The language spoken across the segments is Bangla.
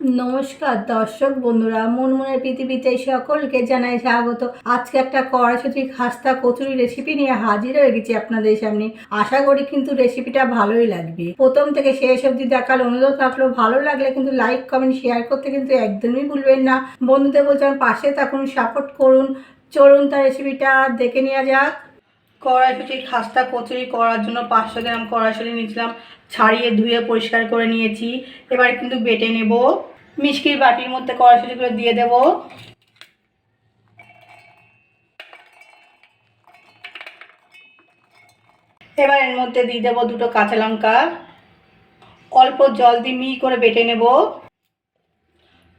নমস্কার, দর্শক বন্ধুরা, মনমনের পৃথিবীতে সকলকে জানাই স্বাগত। আজকে একটা কড়াইশুটি খাস্তা কচুরি রেসিপি নিয়ে হাজির হয়ে গেছি আপনাদের সামনে। আশা করি কিন্তু রেসিপিটা ভালোই লাগবে। প্রথম থেকে শেষ অবধি দেখার অনুরোধ থাকল, ভালো লাগলে কিন্তু লাইক কমেন্ট শেয়ার করতে কিন্তু একদমই ভুলবেন না। বন্ধুদের বলছেন পাশে থাকুন সাপোর্ট করুন। চলুন তার রেসিপিটা দেখে নেওয়া যাক। কড়াইশুটি খাস্তা কচুরি করার জন্য পাঁচশো গ্রাম কড়াইশুটি নিয়েছিলাম, ছাড়িয়ে ধুয়ে পরিষ্কার করে নিয়েছি। এবার কিন্তু বেটে নেব। মিষ্টির বাটির মধ্যে কড়াইশুটিগুলো দিয়ে দেব। এবার এর মধ্যে দিয়ে দেবো দুটো কাঁচা লঙ্কা। অল্প জল দিয়ে মিহি করে বেটে নেব।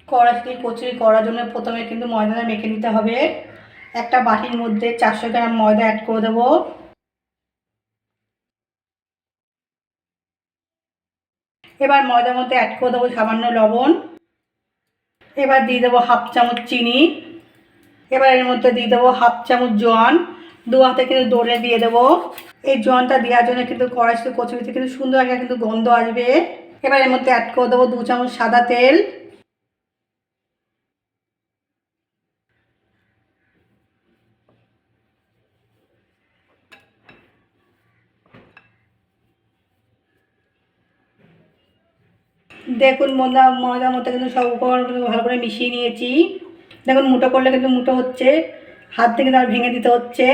কড়াইশুটি কচুরি করার জন্য প্রথমে কিন্তু ময়দাটা মেখে নিতে হবে। একটা বাটির মধ্যে চারশো গ্রাম ময়দা অ্যাড করে দেবো। এবার ময়দার মধ্যে অ্যাড করে দেবো সামান্য লবণ। এবার দিয়ে দেবো হাফ চামচ চিনি। এবার এর মধ্যে দিয়ে দেবো হাফ চামচ জোয়ান। দু হাতে কিন্তু দৌড়ে দিয়ে দেবো। এই জোয়ানটা দেওয়ার জন্য কিন্তু কড়াইশুটি কচুরিতে কিন্তু সুন্দর একটা কিন্তু গন্ধ আসবে। এবার এর মধ্যে অ্যাড করে দেবো দু চামচ সাদা তেল। দেখুন ময়দা ময়দার মধ্যে কিন্তু সব উপকরণ কিন্তু ভালো করে মিশিয়ে নিয়েছি। দেখুন মুটো করলে কিন্তু মুটো হচ্ছে, হাত থেকে তার ভেঙে দিতে হচ্ছে।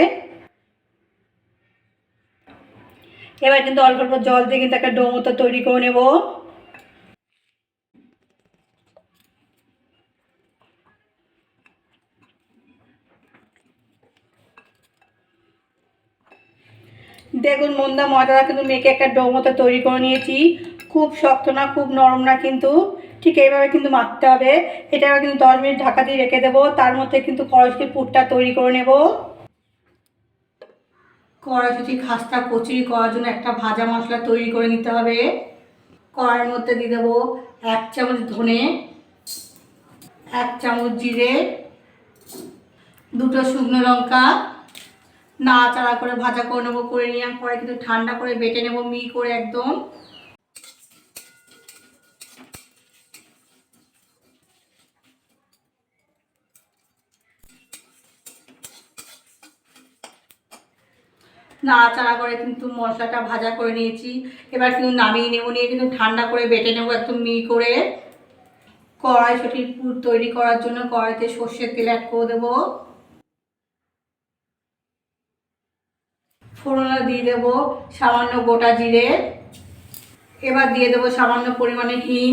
এবার কিন্তু অল্প অল্প জল দিয়ে কিন্তু একটা ডো মতো তৈরি করে নেব। দেখুন মন্দা ময়দাটা কিন্তু মেখে একটা ডো মতো তৈরি করে নিয়েছি। খুব শক্ত না, খুব নরম না, কিন্তু ঠিক এইভাবে কিন্তু মাখতে হবে। এটা এবার কিন্তু দশ মিনিট ঢাকা দিয়ে রেখে দেবো। তার মধ্যে কিন্তু কড়াইশুটির পুরটা তৈরি করে নেব। কড়াইশুটি, খাস্তা, কচুরি করার জন্য একটা ভাজা মশলা তৈরি করে নিতে হবে। কড়াইয়ের মধ্যে দিয়ে দেবো এক চামচ ধনে, এক চামচ জিরে, দুটো শুকনো লঙ্কা। নাড়াচাড়া করে ভাজা করে নেব, করে নেওয়ার পরে কিন্তু ঠান্ডা করে বেটে নেব মি করে একদম। নাড়াচাড়া করে কিন্তু মশলাটা ভাজা করে নিয়েছি। এবার কিন্তু নামিয়ে নেব নিয়ে কিন্তু ঠান্ডা করে বেটে নেব একদম মি করে। কড়াই কড়াইশুটির পুর তৈরি করার জন্য কড়াইতে সর্ষের তেল অ্যাড করে দেবো। ফোড়না দিয়ে দেবো সামান্য গোটা জিরে। এবার দিয়ে দেবো সামান্য পরিমাণে হিং।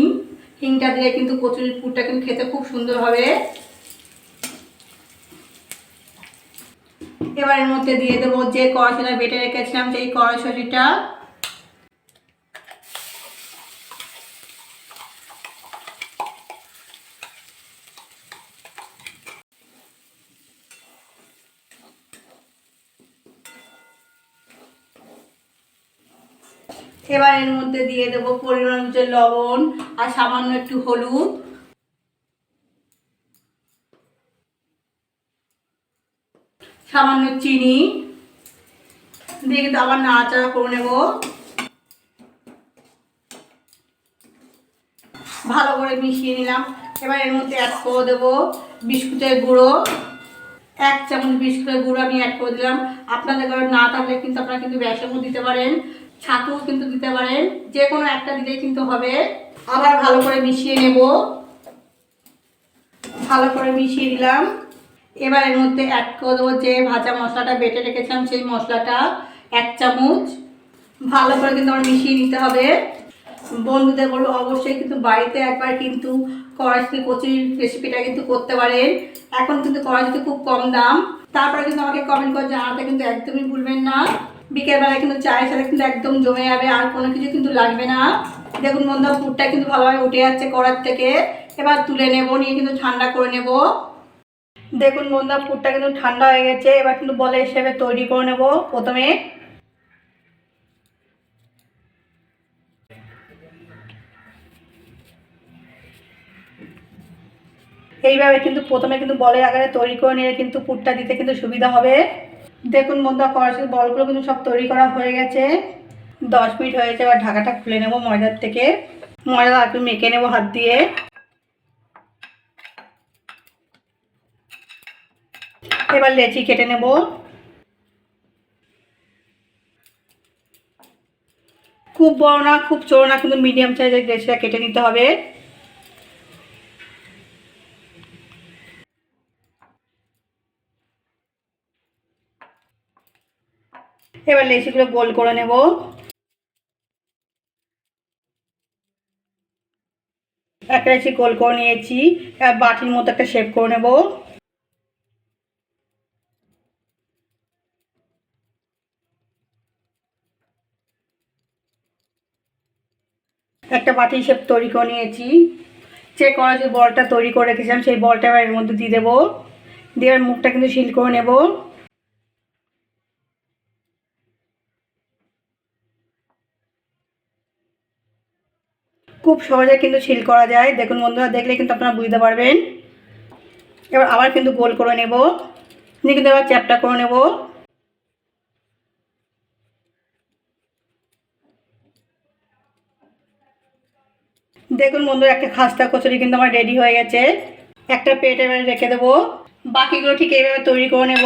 হিংটা দিলে কিন্তু কচুরির পুরটা কিন্তু খেতে খুব সুন্দর হবে। এবার এর মধ্যে দিয়ে দেবো যে কড়াইশুটা বেটে রেখেছিলাম, সেই কড়াইশুটিটা। এবার এর মধ্যে দিয়ে দেবো পরিমাণ লবণ আর সামান্য একটু হলুদ। সামান্য চিনি দিয়ে কিন্তু আবার নাড়াচাড়া করে নেব। ভালো করে মিশিয়ে নিলাম। এবার এর মধ্যে অ্যাড করে দেবো বিস্কুটের গুঁড়ো। এক চামচ বিস্কুটের গুঁড়ো আমি অ্যাড করে দিলাম। আপনাদের ঘরে না থাকলে কিন্তু আপনারা কিন্তু বেসনও দিতে পারেন, ছাতুও কিন্তু দিতে পারেন যে কোনো একটা দিলেই কিন্তু হবে। আবার ভালো করে মিশিয়ে নেব। ভালো করে মিশিয়ে দিলাম এবার এর মধ্যে অ্যাড করে দেবো যে ভাজা মশলাটা বেটে রেখেছিলাম, সেই মশলাটা এক চামচ। ভালো করে কিন্তু আমার মিশিয়ে নিতে হবে। বন্ধুদের বলব অবশ্যই কিন্তু বাড়িতে একবার কিন্তু কড়াইশুটি কচুরির রেসিপিটা কিন্তু করতে পারেন। এখন কিন্তু কড়াইশুটি খুব কম দাম। তারপরে কিন্তু আমাকে কমেন্ট করে জানাতে কিন্তু একদমই ভুলবেন না। বিকেলবেলায় কিন্তু চায়ের সাথে কিন্তু একদম জমে যাবে, আর কোনো কিছু কিন্তু লাগবে না। দেখুন বন্ধু পুরটা কিন্তু ভালোভাবে উঠে যাচ্ছে কড়ার থেকে। এবার তুলে নেব, নিয়ে কিন্তু ঠান্ডা করে নেব। দেখুন বন্ধুরা, পুরটা কিন্তু ঠান্ডা হয়ে গেছে। এবার কিন্তু বলে হিসেবে তৈরি করে নেব প্রথমে। এইভাবে কিন্তু প্রথমে কিন্তু বলের আকারে তৈরি করে নিলে কিন্তু পুরটা দিতে কিন্তু সুবিধা হবে। দেখুন বন্ধুরা কড়াইশুটির বলগুলো কিন্তু সব তৈরি করা হয়ে গেছে। দশ মিনিট হয়েছে এবার ঢাকাটা খুলে নেব ময়দার থেকে। ময়দা একটু মেখে নেব হাত দিয়ে। এবার লেচি কেটে নেব। খুব বড় না, খুব ছোটো না, কিন্তু মিডিয়াম সাইজের লেচিটা কেটে নিতে হবে। এবার লেচিগুলো গোল করে নেব। একটা লেচি গোল করে নিয়েছি বাটির মতো একটা শেপ করে নেব। একটা বাটি শেপ তৈরি করে নিয়েছি। চেক করা যে বলটা তৈরি করে রেখেছিলাম, সেই বলটা এবার এর মধ্যে দিয়ে দেবো। দিয়ে মুখটা কিন্তু সিল করে নেব। খুব সহজে কিন্তু সিল করা যায়। দেখুন বন্ধুরা, দেখলে কিন্তু আপনারা বুঝতে পারবেন। এবার আবার কিন্তু গোল করে নেব। নিয়ে কিন্তু এবার চ্যাপটা করে নেব। দেখুন বন্ধুরা, একটা খাস্তা কচুরি কিন্তু আমার রেডি হয়ে গেছে। একটা প্লেট এবারে রেখে দেবো। বাকিগুলো ঠিক এইভাবে তৈরি করে নেব।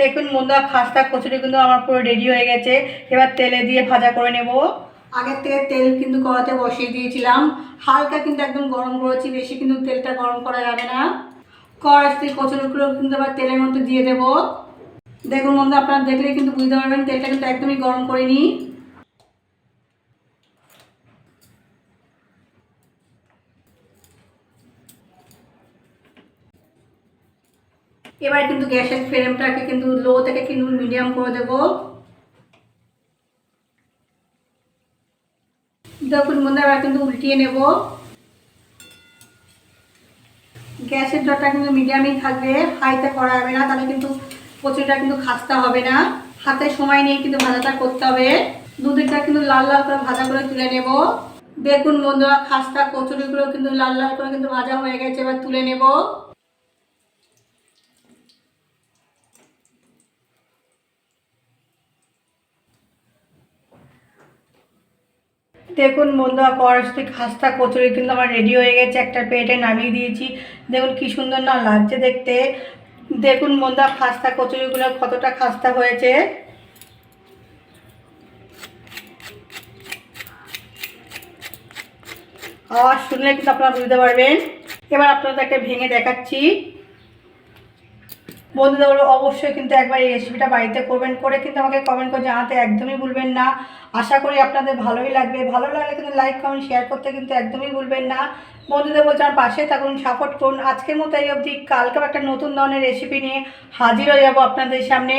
দেখুন বন্ধুরা, খাস্তা কচুরি কিন্তু আমার পুরো রেডি হয়ে গেছে। এবার তেলে দিয়ে ভাজা করে নেব। আগের থেকে তেল কিন্তু কড়াতে বসিয়ে দিয়েছিলাম। হালকা কিন্তু একদম গরম করেছি, বেশি কিন্তু তেলটা গরম করা যাবে না। থেকে কচুরিগুলো কিন্তু আবার তেলের মধ্যে দিয়ে দেব। দেখুন বন্ধু আপনারা দেখলে কিন্তু বুঝতে পারবেন, তেলটা কিন্তু একদমই গরম করিনি। এবার কিন্তু গ্যাসের ফ্লেমটাকে কিন্তু লো থেকে কিন্তু মিডিয়াম করে দেব। দেখুন বন্ধু এবার কিন্তু উল্টিয়ে নেব। গ্যাসের জলটা কিন্তু মিডিয়ামই থাকবে, হাইতে করা যাবে না, তাহলে কিন্তু কচুরিটা কিন্তু খাস্তা হবে না। হাতে সময় নিয়ে কিন্তু ভাজাটা করতে হবে। দুধটা কিন্তু লাল লাল করে ভাজা করে তুলে নেব। দেখুন বন্ধুরা, খাস্তা কচুরিগুলো কিন্তু লাল লাল করে কিন্তু ভাজা হয়ে গেছে, এবার তুলে নেব। দেখুন বন্ধুরা কড়াইশুটি খাস্তা কচুরি কিন্তু আমার রেডি হয়ে গেছে। একটা প্লেটে নামিয়ে দিয়েছি। দেখুন কি সুন্দর না লাগছে দেখতে। দেখুন বন্ধুরা, খাস্তা কচুরিগুলো কতটা খাস্তা হয়েছে। আওয়াজ শুনলে কিন্তু আপনারা বুঝতে পারবেন। এবার আপনাদের একটা ভেঙে দেখাচ্ছি। বন্ধুদের বলো, অবশ্যই কিন্তু একবার এই রেসিপিটা বাড়িতে করবেন, করে কিন্তু আমাকে কমেন্ট করে জানাতে একদমই ভুলবেন না। আশা করি আপনাদের ভালোই লাগবে। ভালো লাগলে কিন্তু লাইক কমেন্ট শেয়ার করতে কিন্তু একদমই ভুলবেন না। বন্ধুদের বলছে, আমার পাশে থাকুন সাপোর্ট করুন। আজকের মতো এই অবধি। কালকেও একটা নতুন ধরনের রেসিপি নিয়ে হাজির হয়ে যাব আপনাদের সামনে।